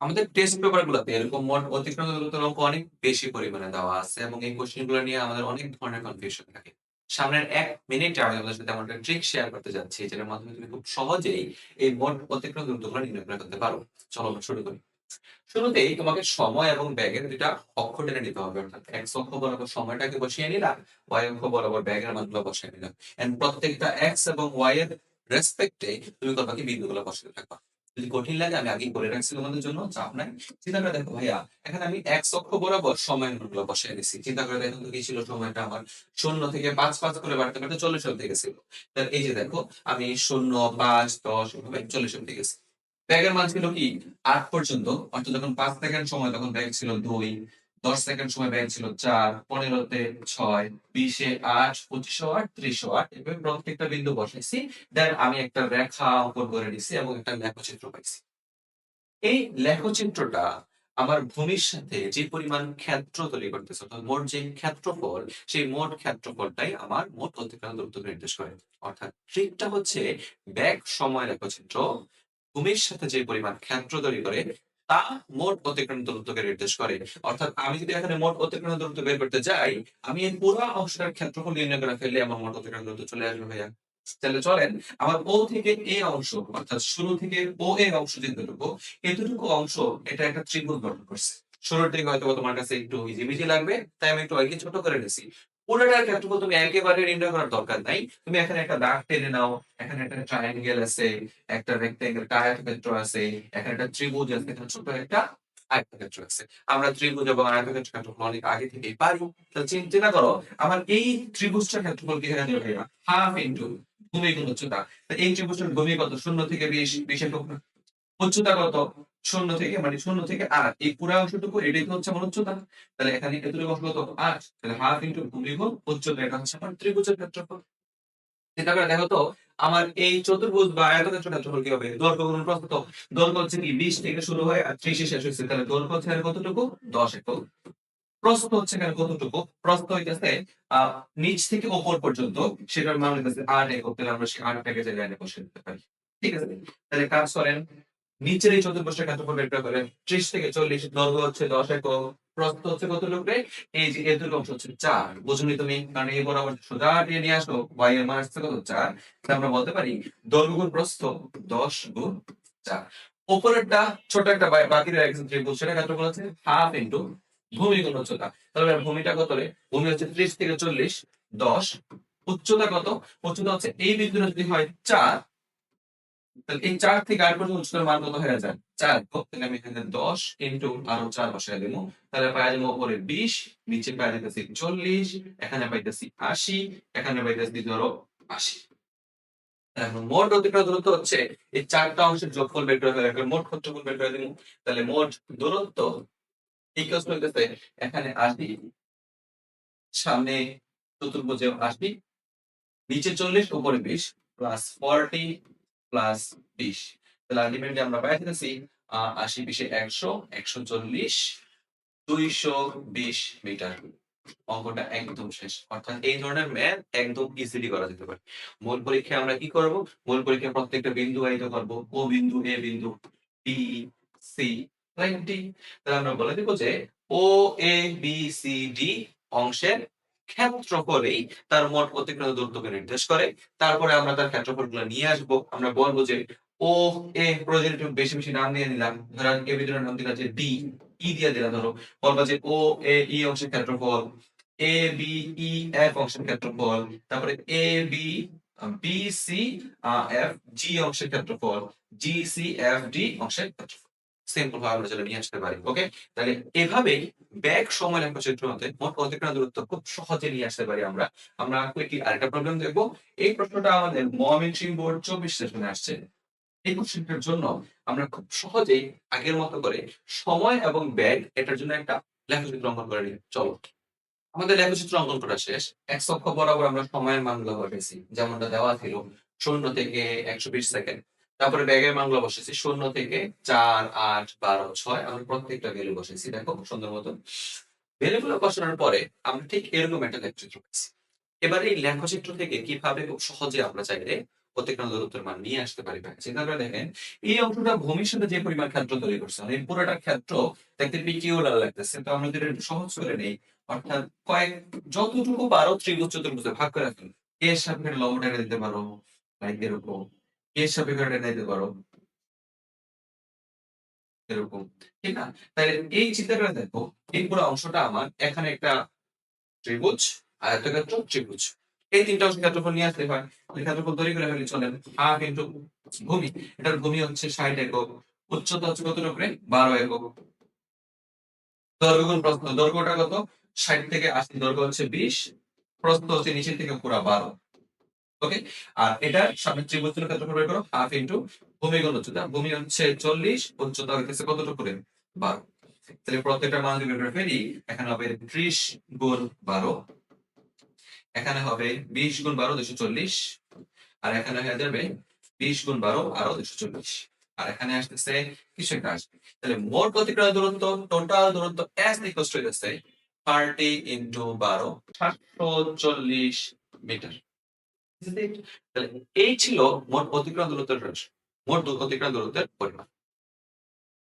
আমাদের test paper গুলোতে এরকম দূরত্বের অঙ্ক অনেক বেশি পরিমাণে দেওয়া আছে এবং এই কোশ্চেনগুলো নিয়ে আমাদের অনেক ধরনের কনফিউশন থাকে। সামনের এক মিনিটে আমি আপনাদের সাথে আমার একটা ট্রিক শেয়ার করতে যাচ্ছি, যেটার মাধ্যমে তুমি খুব সহজেই এই মোট অতিক্রান্ত দূরত্বগুলো নির্ণয় করে করতে পারো। চলো আমরা শুরু করি। শুরুতেই তোমাকে সময় এবং ব্যাগের দুইটা অক্ষ টেনে নিতে হবে, অর্থাৎ এক্স অক্ষ বরাবর সময়টাকে বসিয়ে নিলাম ওয়াই অক্ষ বরাবর ব্যাগের মানগুলো বসিয়ে নিলাম প্রত্যেকটা এক্স এবং ওয়াই এর রেসপেক্টে তুমি কতকে বিন্দুগুলো বসাতে থাকবা। যদি কঠিন লাগে, আমি আগেই করে রাখছি তোমাদের জন্য, চাপ নাই। চিন্তা করে দেখো ভাইয়া, এখানে আমি এক অক্ষ বরাবর সময়গুলো বসাই দিচ্ছি চিন্তা করে দেখো কি ছিল সময়টা আমার। শূন্য থেকে পাঁচ পাঁচ করে বাড়তে বাড়তে চল্লিশ অব্দি গেছিল। তাহলে এই যে দেখো, আমি শূন্য, পাঁচ, দশ, এভাবে চল্লিশ অব্দি গেছি। ব্যাগের মান ছিল কি? আট পর্যন্ত, অর্থাৎ যখন পাঁচ সেকেন্ড সময়, তখন ব্যাগ ছিল দুই দশ সেকেন্ড সময় ব্যাগ ছিল চার, পনেরোতে ছয়, বিশে আট পঁচিশশো আট ত্রিশশো আট, এভাবে প্রত্যেকটা বিন্দু বসাইছি। দেন আমি একটা রেখা অঙ্কন করে দিছি এবং একটা লেখচিত্র পাইছি। এই লেখচিত্রটা আমার ভূমির সাথে যে পরিমাণ ক্ষেত্র তৈরি করতেছে, অর্থাৎ মোট যে ক্ষেত্রফল, সেই মোট ক্ষেত্রফলটাই আমার মোট অতিক্রান্ত দূরত্ব নির্দেশ করে। অর্থাৎ ট্রিকটা হচ্ছে ব্যাগ সময় লেখচিত্র, ভূমির সাথে যে পরিমাণ ক্ষেত্র তৈরি করে তা মোট অতিক্রান্ত দূরত্বকে নির্দেশ করে। অর্থাৎ আমি যদি এখানে মোট অতিক্রান্ত দূরত্ব বের করতে যাই, আমি এই পুরো অংশটার ক্ষেত্রফল নির্ণয় করে ফেললে আমার মোট অতিক্রান্ত দূরত্ব চলে আসবে, ভাইয়া। তাহলে চলেন, আমার ও থেকে এ অংশ, অর্থাৎ শুরু থেকে ও এ অংশ যেটুকু এতটুকু অংশ, এটা একটা ত্রিভুজ গঠন করছে। শুরুর দিকে হয়তো তোমার কাছে একটু ইজিবিজি লাগবে, তাই আমি একটু আগে ছোট করে নিছি। পুরোটার ক্ষেত্রফল তুমি একেবারে নির্ণয় করার দরকার নাই। তুমি এখানে একটা দাগ টেনে নাও, এখানে একটা ট্রায়াঙ্গেল আছে, একটা রেক্টেঙ্গেল আয়তক্ষেত্র আছে, এখানে একটা ত্রিভুজ আছে, এখানে ছোট একটা আয়তক্ষেত্র আছে। আমরা ত্রিভুজ এবং আয়তক্ষেত্র ক্ষেত্রফল অনেক আগে থেকেই পারি, তাহলে চিন- চিন্তা করো, আমার এই ত্রিভুজটার ক্ষেত্রফল কি এখানে হাফ ইন্টু ভূমি গুণ উচ্চতা এই ত্রিভুজটার ভূমি কত শূন্য থেকে বিশ, বিশের উচ্চতা কত শূন্য থেকে মানে শূন্য থেকে আট। এই পুরো অংশটুকু এটাই তো হচ্ছে আমার উচ্চতা। তাহলে এখানে এতটুকু অংশ কত? আট। তাহলে হাফ ইন্টু ভূমি গুণ উচ্চতা, এটা হচ্ছে আমার ত্রিভুজের ক্ষেত্রফল। চিন্তা করে দেখো তো, আমার এই চতুর্ভুজ বা আয়তক্ষেত্র ক্ষেত্রফল কি হবে? দৈর্ঘ্য গুণ প্রস্থ। দৈর্ঘ্য হচ্ছে কি? বিশ থেকে শুরু হয় আর ত্রিশে শেষ হয়েছে। তাহলে দৈর্ঘ্য হচ্ছে কতটুকু? দশ একক। প্রস্থ হচ্ছে এখানে কতটুকু? প্রস্থ হইতেছে নিচ থেকে ওপর পর্যন্ত। সেটার মান হইতেছে আট একক। তাহলে আমরা সেই আটটাকে যে লাইনে বসে দিতে পারি। ঠিক আছে? তাহলে কাজ করেন। নিচের এই চতুর্ভুজের ক্ষেত্রফল বের করে ফেলেন। ত্রিশ থেকে চল্লিশ, দৈর্ঘ্য হচ্ছে দশ একক প্রস্থ হচ্ছে কতটুকু রে? এই যে এর দুটো অংশ হচ্ছে চার। বুঝুনি তুমি, কারণ এই বরাবর সোজা দিয়ে নিয়ে আসো, y এর মান আসছে কত? চার। আমরা বলতে পারি, দৈর্ঘ্য গুণ প্রস্থ, দশ গুণ চার। উপরেরটা ছোট একটা বাকি রয়ে যে সেটা ক্ষেত্রফল হচ্ছে হাফ ইন্টু ভূমি গুণ উচ্চতা। তাহলে ভূমিটা কত রে? ভূমি হচ্ছে ত্রিশ থেকে চল্লিশ, দশ। উচ্চতা কত? উচ্চতা হচ্ছে এই বিন্দুটা যদি হয় চার তাহলে এই চার থেকে আট পর্যন্ত উচ্চতার মান কত হয়ে যায়? চার। তাহলে আমি এখানে দশ ইন্টু আরও চার বসাই দিব। তাহলে পাই যাব উপরে বিশ, নিচে পাই যেতেছি চল্লিশ, এখানে পাইতেছি আশি, এখানে পাইতেছি ধরো আশি। মোট অতিক্রান্ত দূরত্ব হচ্ছে, এই চারটা অংশের যোগফল বের করে ফেলে মোট ক্ষেত্রফল বের করে দিব। তাহলে মোট দূরত্ব ইকুয়ালস হইতেছে, এখানে আশি, সামনে চতুর্ভুজে আশি, নিচে চল্লিশ, উপরে বিশ প্লাস ফর্টি প্লাস বিশ। তাহলে আলটিমেটলি আমরা পাইতেছি আশি বিশে একশো একশো চল্লিশ, দুইশো বিশ মিটার। অঙ্কটা একদম শেষ। অর্থাৎ এই ধরনের ম্যাথ একদম ইজিলি করা যেতে পারে। মূল পরীক্ষায় আমরা কি করব? মূল পরীক্ষায় প্রত্যেকটা বিন্দু আইতে করব। ও বিন্দু, এ বিন্দু বি সি লাইন তাহলে আমরা বলে দিব যে O, A, B, C, D অংশের ক্ষেত্রফলেই তার মোট অতিক্রান্ত দূরত্বকে নির্দেশ করে। তারপরে আমরা তার ক্ষেত্রফলগুলো নিয়ে আসব। আমরা বলব যে ও এ প্রয়োজন একটু বেশি বেশি নাম দিয়ে নিলাম। ধরেন এ বিন্দুর নাম দিলাম যে ডি, ই দিয়ে দিলাম ধরো। বলব যে, ও, এ, ই অংশের ক্ষেত্রফল, এ, বি, ই, এফ অংশের ক্ষেত্রফল, তারপরে A, B B, C F, G অংশের ক্ষেত্রফল, জি, সি, এফ, ডি অংশের ক্ষেত্রফল। সিম্পল ভাবে আমরা নিয়ে আসতে পারি ওকে তাহলে এভাবেই ব্যাগ সময় মতে মোট অতিক্রান্ত দূরত্ব খুব সহজে নিয়ে আসতে পারি আমরা। আমরা আরেকটা প্রবলেম এই প্রশ্নটা আমাদের বোর্ড চব্বিশ সেশনে আসছে। এই জন্য আমরা খুব সহজেই আগের মতো করে সময় এবং ব্যাগ এটার জন্য একটা লেখচিত্র অঙ্কন করে নিই। চলো। আমাদের লেখচিত্র অঙ্কন করা শেষ। এক অক্ষ বরাবর আমরা সময়ের মানগুলো বসেছি যেমনটা দেওয়া ছিল শূন্য থেকে একশো বিশ সেকেন্ড। তারপরে ব্যাগের মানগুলো বসেছি, শূন্য থেকে চার, আট, বারো, ছয় আমরা প্রত্যেকটা ভ্যালু বসেছি, দেখো, সুন্দর মতো ভ্যালুগুলো বসানোর পরে আমরা ঠিক এরকম একটা লেখচিত্র পেয়েছি এবার এই লেখচিত্র থেকে কীভাবে খুব সহজে আমরা চাইলে অতিক্রান্ত দূরত্বের মান নিয়ে আসতে পারি চিন্তা করে দেখেন, এই অংশটা ভূমির সাথে যে পরিমাণ ক্ষেত্র তৈরি করছে মানে এই পুরোটা ক্ষেত্র দেখতে পিকিউলার লাগতেছে, তো আমরা যদি সহজ করে নেই, অর্থাৎ কয়েক, যতটুকু পারো ত্রিভুজ চতুর্ভুজে ভাগ করে রাখুন। এর সাপেক্ষে লম্বটা দিতে পারো লাইক এরকম। এর সাপেক্ষে এনে দিতে পারো। এরকম, ঠিক না? তাহলে এই চিন্তাটা দেখো, এই পুরো অংশটা আমার, এখানে একটা ত্রিভুজ আয়তক্ষেত্র ত্রিভুজ। এই তিনটা অংশ ক্ষেত্রফল নিয়ে আসতে হয়। ক্ষেত্রফল তৈরি করে ফেলি, চলেন। হাফ ইন্টু ভূমি, এটার ভূমি হচ্ছে ষাট একক। উচ্চতা হচ্ছে কত করে বারো একক। দৈর্ঘ্য গুণ প্রস্থ, দৈর্ঘ্যটা কত? ষাট থেকে আশি, দৈর্ঘ্য হচ্ছে বিশ, প্রস্থ হচ্ছে নিচের থেকে পুরা বারো। ওকে আর এটা সামনে ত্রিভুজের ক্ষেত্রফল বের করো হাফ ইন্টু ভূমি গুণ উচ্চতা ভূমি হচ্ছে চল্লিশ উচ্চতা হইতেছে কতটুকু করে? বারো। তাহলে প্রত্যেকটা মান যদি বের ফেলি, এখানে হবে ত্রিশ গুণ বারো। এখানে হবে বিশ গুণ বারো দুশো চল্লিশ। আর এখানে হয়ে যাবে বিশ গুণ বারো, আরও দুশো চল্লিশ। আর এখানে আসতেছে কিছু একটা আসবে। তাহলে মোট অতিক্রান্ত দূরত্ব টোটাল দূরত্ব এস ইকুয়াল টু হইতেছে থার্টি ইন্টু বারো, সাতশো চল্লিশ মিটার। এই ছিল মোট অতিক্রান্ত দূরত্বের। মোট অতিক্রান্ত দূরত্বের পরিমাণ